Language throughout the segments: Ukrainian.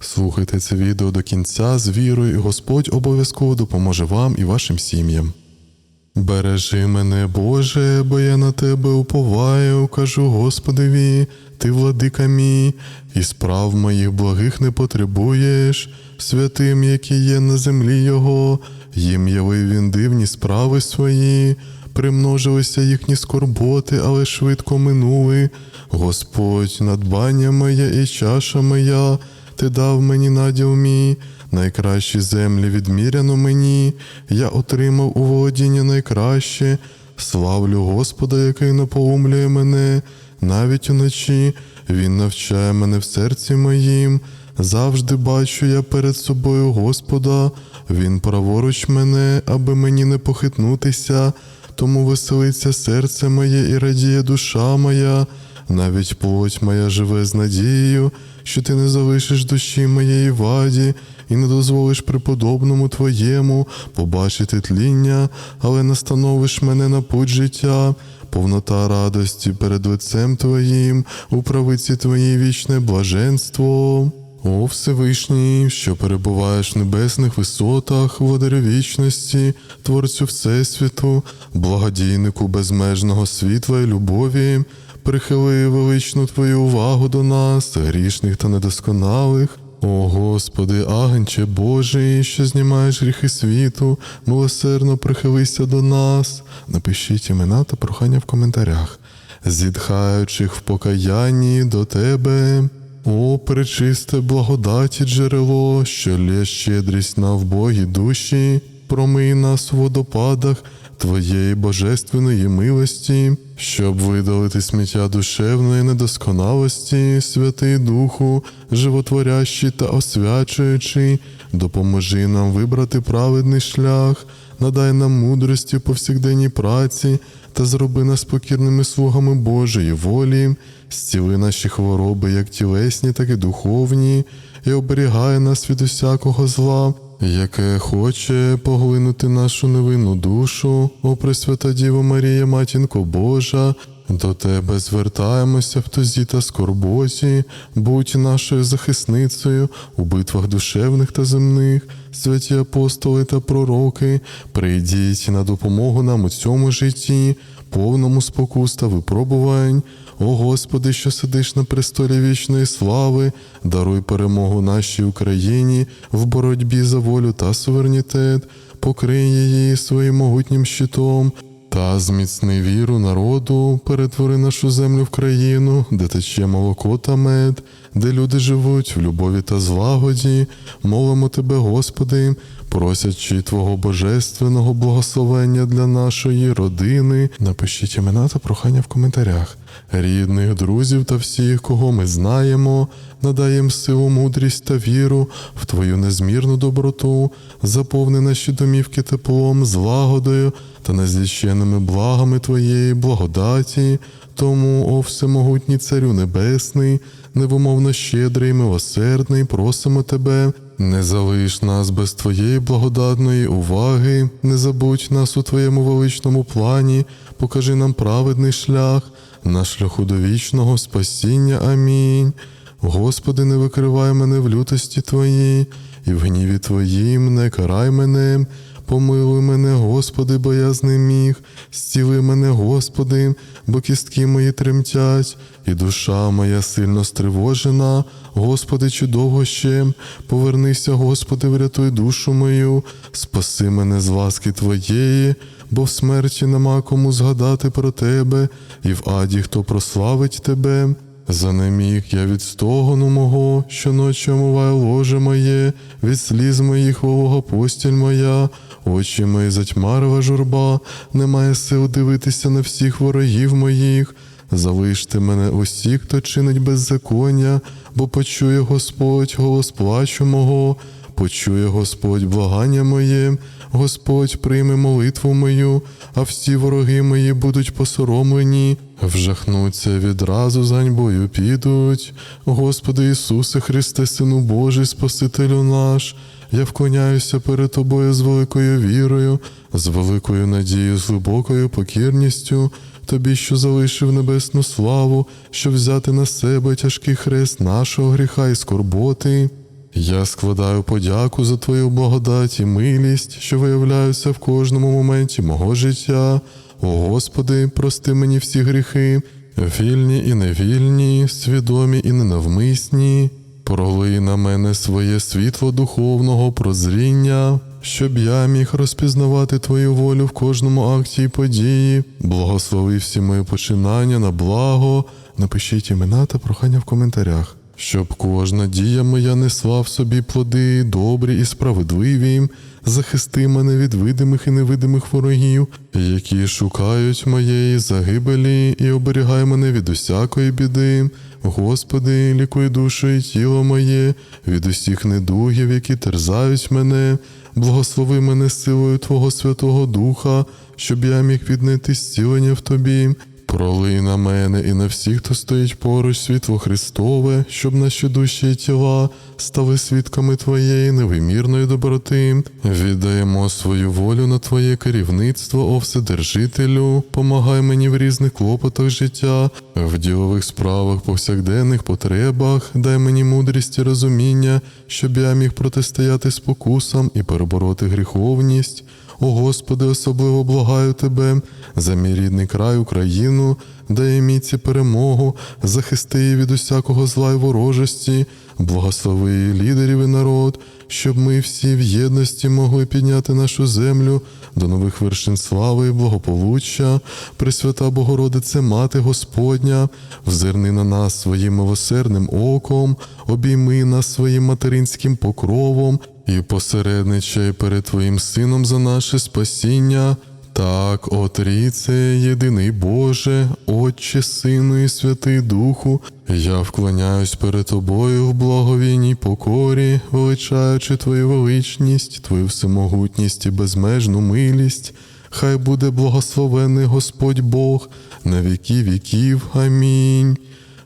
Слухайте це відео до кінця з вірою, і Господь обов'язково допоможе вам і вашим сім'ям. Бережи мене, Боже, бо я на тебе уповаю, кажу Господеві, ти владика мій, і справ моїх благих не потребуєш, святим, які є на землі Його, їм явив він дивні справи свої, примножилися їхні скорботи, але швидко минули. Господь, надбання моє і чаша моя, ти дав мені наділ мій, найкращі землі відміряно мені, я отримав у володіння найкраще, славлю Господа, який наполумлює мене, навіть уночі Він навчає мене в серці моїм. Завжди бачу я перед собою Господа, Він праворуч мене, аби мені не похитнутися, тому веселиться серце моє і радіє душа моя, навіть плоть моя живе з надією, що ти не залишиш душі моєї ваді і не дозволиш преподобному твоєму побачити тління, але настановиш мене на путь життя. Повнота радості перед лицем Твоїм, у правиці Твоїй вічне блаженство. О Всевишній, що перебуваєш в небесних висотах, водарю вічності, творцю Всесвіту, благодійнику безмежного світла і любові, прихили величну Твою увагу до нас, грішних та недосконалих. О Господи, агнче Божий, що знімаєш гріхи світу, милосердно прихилися до нас. Напишіть імена та прохання в коментарях, зітхаючих в покаянні до Тебе. О, пречисте благодаті джерело, що лє щедрість на вбогі душі, промий нас у водопадах Твоєї божественної милості, щоб видалити сміття душевної недосконалості, святий Духу, животворящий та освячуючий, допоможи нам вибрати праведний шлях, надай нам мудрості в повсякденній праці та зроби нас покірними слугами Божої волі, зціли наші хвороби, як тілесні, так і духовні, і оберігай нас від усякого зла, яке хоче поглинути нашу невинну душу, о Пресвята Діво Марія, Матінко Божа. До тебе звертаємося в тузі та скорботі, будь нашою захисницею у битвах душевних та земних, святі апостоли та пророки, прийдіть на допомогу нам у цьому житті, повному спокус та випробувань. О Господи, що сидиш на престолі вічної слави, даруй перемогу нашій Україні в боротьбі за волю та суверенітет, покрий її своїм могутнім щитом. Та зміцни віру народу, перетвори нашу землю в країну, де тече молоко та мед, де люди живуть в любові та злагоді, молимо Тебе, Господи, просячи Твого божественного благословення для нашої родини. Напишіть імена та прохання в коментарях. Рідних, друзів та всіх, кого ми знаємо, надай їм силу, мудрість та віру в Твою незмірну доброту, заповни наші домівки теплом, злагодою та незліченними благами Твоєї благодаті. Тому, о всемогутній Царю Небесний, невумовно щедрий, милосердний, просимо Тебе, не залиш нас без Твоєї благодатної уваги, не забудь нас у Твоєму величному плані, покажи нам праведний шлях, на шляху до вічного спасіння. Амінь. Господи, не викривай мене в лютості Твоїй, і в гніві Твоїм не карай мене. Помилуй мене, Господи, бо я міг, зціли мене, Господи, бо кістки мої тремтять, і душа моя сильно стривожена. Господи, чи ще? Повернися, Господи, врятуй душу мою, спаси мене з ласки Твоєї, бо в смерті нема кому згадати про Тебе, і в аді хто прославить Тебе. Занеміг я від стогону мого, щоночі омиває ложе моє, від сліз моїх волога постіль моя, очі мої затьмарила журба, немає сил дивитися на всіх ворогів моїх. Залиште мене усі, хто чинить беззаконня, бо почує Господь голос плачу мого, почує Господь благання моє, Господь прийме молитву мою, а всі вороги мої будуть посоромлені, вжахнуться відразу з ганьбою підуть. Господи Ісусе Христе, Сину Божий, Спасителю наш, я вклоняюся перед Тобою з великою вірою, з великою надією, з глибокою покірністю, Тобі, що залишив небесну славу, щоб взяти на себе тяжкий хрест нашого гріха і скорботи. Я складаю подяку за Твою благодать і милість, що виявляються в кожному моменті мого життя. О Господи, прости мені всі гріхи, вільні і невільні, свідомі і ненавмисні. Пролий на мене своє світло духовного прозріння, щоб я міг розпізнавати Твою волю в кожному акті і події. Благослови всі мої починання на благо. Напишіть імена та прохання в коментарях, щоб кожна дія моя несла в собі плоди, добрі і справедливі. Захисти мене від видимих і невидимих ворогів, які шукають моєї загибелі, і оберігай мене від усякої біди. Господи, лікуй душу і тіло моє, від усіх недугів, які терзають мене, благослови мене силою Твого Святого Духа, щоб я міг віднайти зцілення в Тобі. Пролий на мене і на всіх, хто стоїть поруч світло Христове, щоб наші душі і тіла стали свідками Твоєї невимірної доброти. Віддаємо свою волю на Твоє керівництво, о Вседержителю, помагай мені в різних клопотах життя, в ділових справах, повсякденних потребах, дай мені мудрість і розуміння, щоб я міг протистояти спокусам і перебороти гріховність. О Господи, особливо благаю Тебе за мій рідний край Україну, дай міці перемогу, захисти її від усякого зла й ворожості, благослови лідерів і народ, щоб ми всі в єдності могли підняти нашу землю до нових вершин слави і благополуччя. Пресвята Богородице, Мати Господня, взирни на нас своїм милосердним оком, обійми нас своїм материнським покровом і посередничай перед Твоїм Сином за наше спасіння. Так, Отріце, єдиний Боже, Отче, Сину і Святий Духу, я вклоняюсь перед Тобою в благовійній покорі, величаючи Твою величність, Твою всемогутність і безмежну милість. Хай буде благословений Господь Бог на віки віків. Амінь.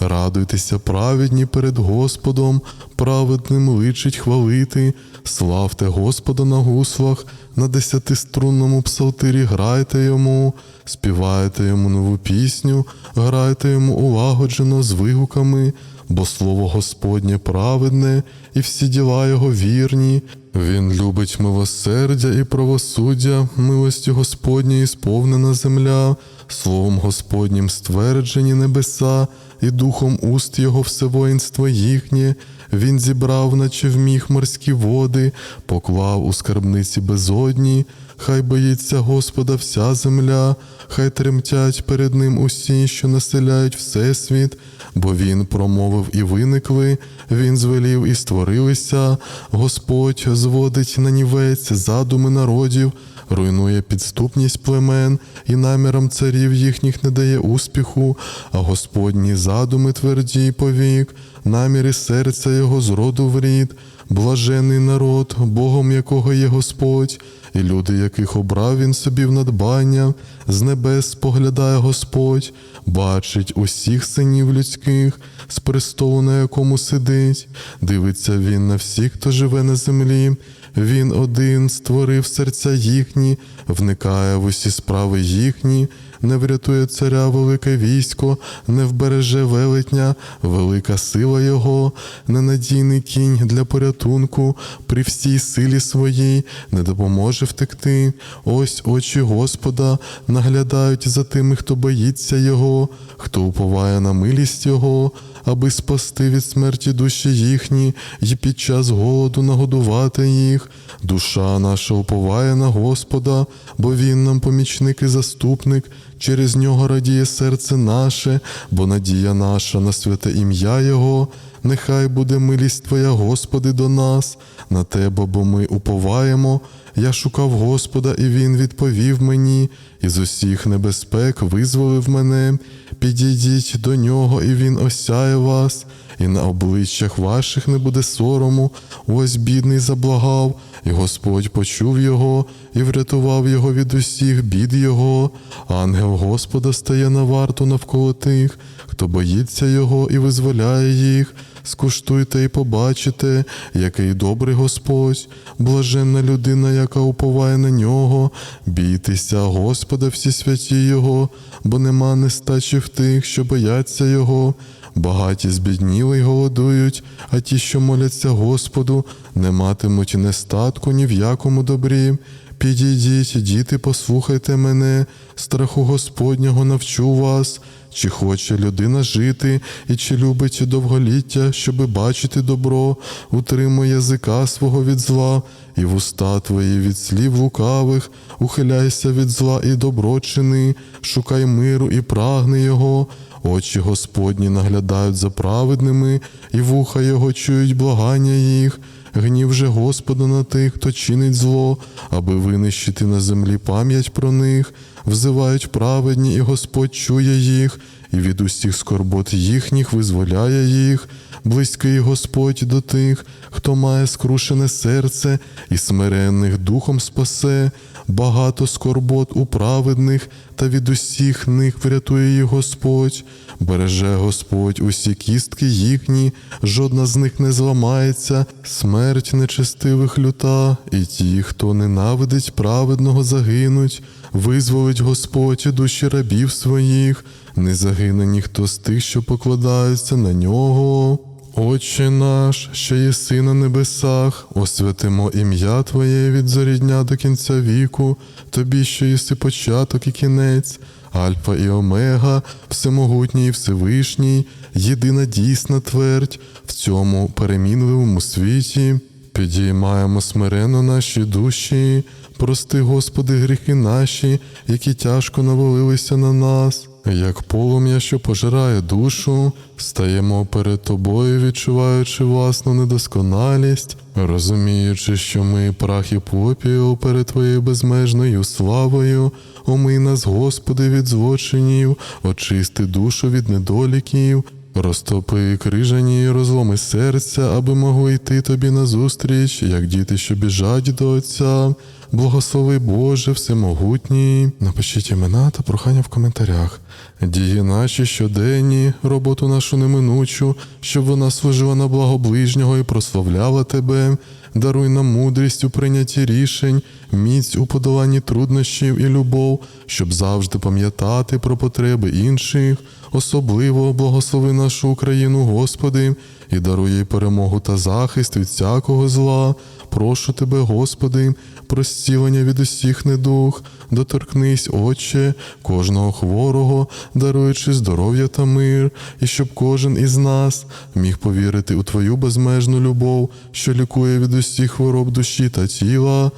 Радуйтеся, праведні перед Господом, праведним личить хвалити, славте Господа на гуслах, на десятиструнному псалтирі грайте йому, співайте йому нову пісню, грайте йому улагоджено з вигуками, бо слово Господнє праведне, і всі діла його вірні. Він любить милосердя і правосуддя, милості Господня і сповнена земля, словом Господнім стверджені небеса, і духом уст його все воїнство їхнє. Він зібрав, наче вміг морські води, поклав у скарбниці безодні. Хай боїться Господа вся земля, хай тремтять перед ним усі, що населяють всесвіт, бо він промовив і виникли, він звелів і створилися. Господь зводить на нівець задуми народів, руйнує підступність племен і намірам царів їхніх не дає успіху, а Господні задуми тверді повік, наміри серця його з роду в рід, блажений народ, Богом якого є Господь, і люди, яких обрав він собі в надбання, з небес споглядає Господь, бачить усіх синів людських, з престолу, на якому сидить, дивиться він на всіх, хто живе на землі. Він один створив серця їхні, вникає в усі справи їхні, не врятує царя велике військо, не вбереже велетня, велика сила його, ненадійний кінь для порятунку, при всій силі своїй не допоможе втекти. Ось очі Господа наглядають за тими, хто боїться Його, хто уповає на милість Його, аби спасти від смерті душі їхні, і під час голоду нагодувати їх. Душа наша уповає на Господа, бо Він нам помічник і заступник. Через нього радіє серце наше, бо надія наша на святе ім'я Його. Нехай буде милість Твоя, Господи, до нас, на Тебе, бо ми уповаємо. Я шукав Господа, і Він відповів мені, і з усіх небезпек визволив мене. Підійдіть до нього, і Він осяє вас, і на обличчях ваших не буде сорому. Ось бідний заблагав, і Господь почув його і врятував його від усіх бід його. Ангел Господа стає на варту навколо тих, хто боїться його і визволяє їх. Скуштуйте і побачите, який добрий Господь, блаженна людина, яка уповає на нього. Бійтеся, Господа, всі святі Його, бо нема нестачі в тих, що бояться Його. Багаті збідніли й голодують, а ті, що моляться Господу, не матимуть нестатку ні в якому добрі. Підійдіть, діти, послухайте мене, страху Господнього навчу вас. Чи хоче людина жити, і чи любить довголіття, щоби бачити добро, утримуй язика свого від зла, і вуста твої від слів лукавих, ухиляйся від зла і добро чини, шукай миру і прагни його. Очі Господні наглядають за праведними, і вуха його чують благання їх. Гнів же Господа на тих, хто чинить зло, аби винищити на землі пам'ять про них, взивають праведні, і Господь чує їх, і від усіх скорбот їхніх визволяє їх. Близький Господь до тих, хто має скрушене серце і смиренних духом спасе, багато скорбот у праведних, та від усіх них врятує їх Господь. Береже Господь усі кістки їхні, жодна з них не зламається, смерть нечестивих люта, і ті, хто ненавидить праведного, загинуть, визволить Господь душі рабів своїх, не загине ніхто з тих, що покладаються на нього. Отче наш, що єси на небесах, освятимо ім'я Твоє від зорі дня до кінця віку, Тобі, що єси початок і кінець, Альфа і Омега, всемогутній і Всевишній, єдина дійсна твердь в цьому перемінливому світі. Підіймаємо смиренно наші душі, прости, Господи, гріхи наші, які тяжко навалилися на нас. Як полум'я, що пожирає душу, стаємо перед тобою, відчуваючи власну недосконалість, розуміючи, що ми прах і попіл перед твоєю безмежною славою, омий нас, Господи, від злочинів, очисти душу від недоліків. Розтопи крижані розломи серця, аби могли йти тобі назустріч, як діти, що біжать до Отця. Благослови Боже, всемогутній. Напишіть імена та прохання в коментарях. Дії наші щоденні, роботу нашу неминучу, щоб вона служила на благо ближнього і прославляла тебе. Даруй нам мудрість у прийнятті рішень, міць у подоланні труднощів і любов, щоб завжди пам'ятати про потреби інших. Особливо благослови нашу Україну, Господи, і даруй їй перемогу та захист від всякого зла. Прошу тебе, Господи, про зцілення від усіх недух, доторкнись, Отче, кожного хворого, даруючи здоров'я та мир, і щоб кожен із нас міг повірити у Твою безмежну любов, що лікує від усіх хвороб душі та тіла.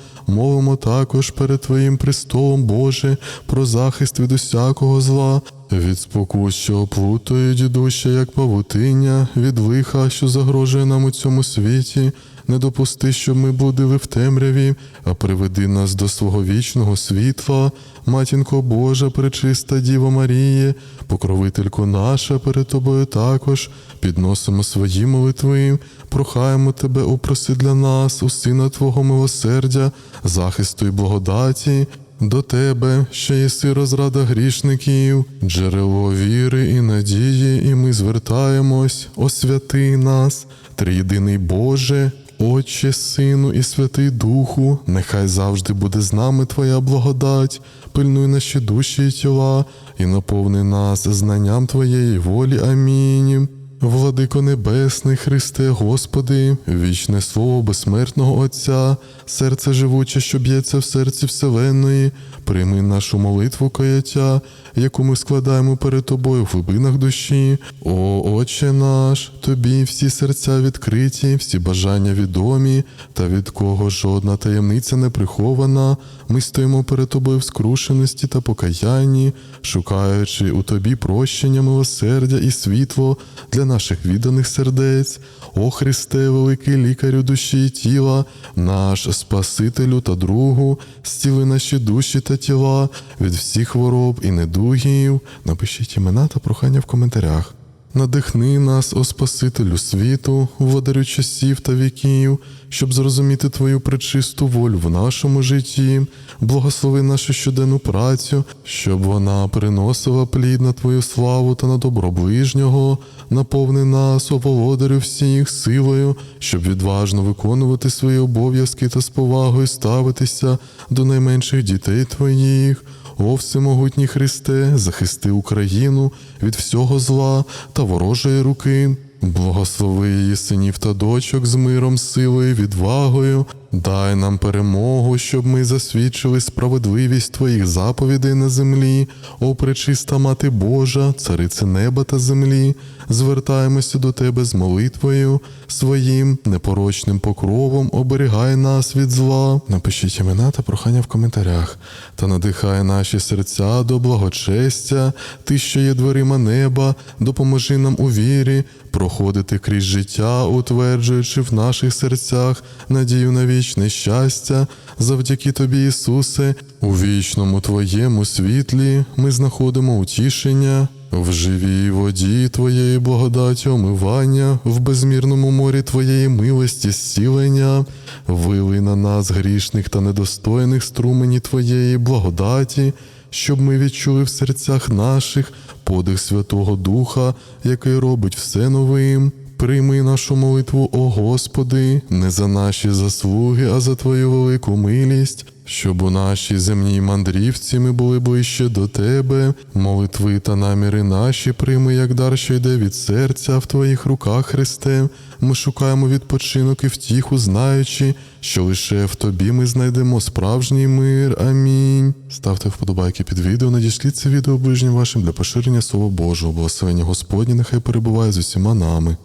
Мовимо також перед Твоїм престолом, Боже, про захист від усякого зла. Від спокус, що оплутують душі, як павутиння, від лиха, що загрожує нам у цьому світі, не допусти, щоб ми будили в темряві, а приведи нас до свого вічного світла, матінко Божа, пречиста Діва Маріє, покровителько наша перед тобою також, підносимо свої молитви, прохаємо тебе, упроси для нас, у Сина Твого милосердя, захисту і благодаті. До тебе, що єси розрада грішників, джерело віри і надії, і ми звертаємось, освяти нас, триєдиний Боже, Отче, Сину і Святий Духу, нехай завжди буде з нами Твоя благодать, пильнуй наші душі і тіла, і наповни нас знанням Твоєї волі. Амінь. Владико Небесний, Христе, Господи, вічне слово безсмертного Отця, серце живуче, що б'ється в серці Вселенної, прийми нашу молитву каяття, яку ми складаємо перед Тобою в глибинах душі. О, Отче наш, Тобі всі серця відкриті, всі бажання відомі, та від кого жодна таємниця не прихована. Ми стоїмо перед Тобою в скрушеності та покаянні, шукаючи у Тобі прощення, милосердя і світло для наших відданих сердець. О Христе, великий лікарю душі і тіла, наш Спасителю та другу, зціли наші душі та тіла від всіх хвороб і недугів. Напишіть імена та прохання в коментарях. Надихни нас, о Спасителю світу, водарю часів та віків, щоб зрозуміти Твою пречисту волю в нашому житті, благослови нашу щоденну працю, щоб вона приносила плід на Твою славу та на добро ближнього, наповни нас, о володарю всіх, силою, щоб відважно виконувати свої обов'язки та з повагою ставитися до найменших дітей Твоїх. О всемогутній Христе, захисти Україну від всього зла та ворожої руки. Благослови її синів та дочок з миром, силою, відвагою. Дай нам перемогу, щоб ми засвідчили справедливість Твоїх заповідей на землі, о пречиста Мати Божа, царице неба та землі. Звертаємося до Тебе з молитвою, своїм непорочним покровом оберігай нас від зла. Напишіть імена та прохання в коментарях та надихай наші серця до благочестя, Ти, що є дверима неба, допоможи нам у вірі, проходити крізь життя, утверджуючи в наших серцях надію на вічне щастя, завдяки Тобі, Ісусе, у вічному Твоєму світлі ми знаходимо утішення. В живій воді Твоєї благодаті омивання, в безмірному морі Твоєї милості зцілення, вилий на нас грішних та недостойних струмені Твоєї благодаті, щоб ми відчули в серцях наших подих Святого Духа, який робить все новим. Прийми нашу молитву, о Господи, не за наші заслуги, а за Твою велику милість, щоб у нашій земній мандрівці ми були ближче до Тебе. Молитви та наміри наші прийми, як дар, що йде від серця в Твоїх руках, Христе. Ми шукаємо відпочинок і втіху, знаючи, що лише в Тобі ми знайдемо справжній мир. Амінь. Ставте вподобайки під відео, надішліть це відео ближнім вашим для поширення Слова Божого. Благословення Господні нехай перебуває з усіма нами.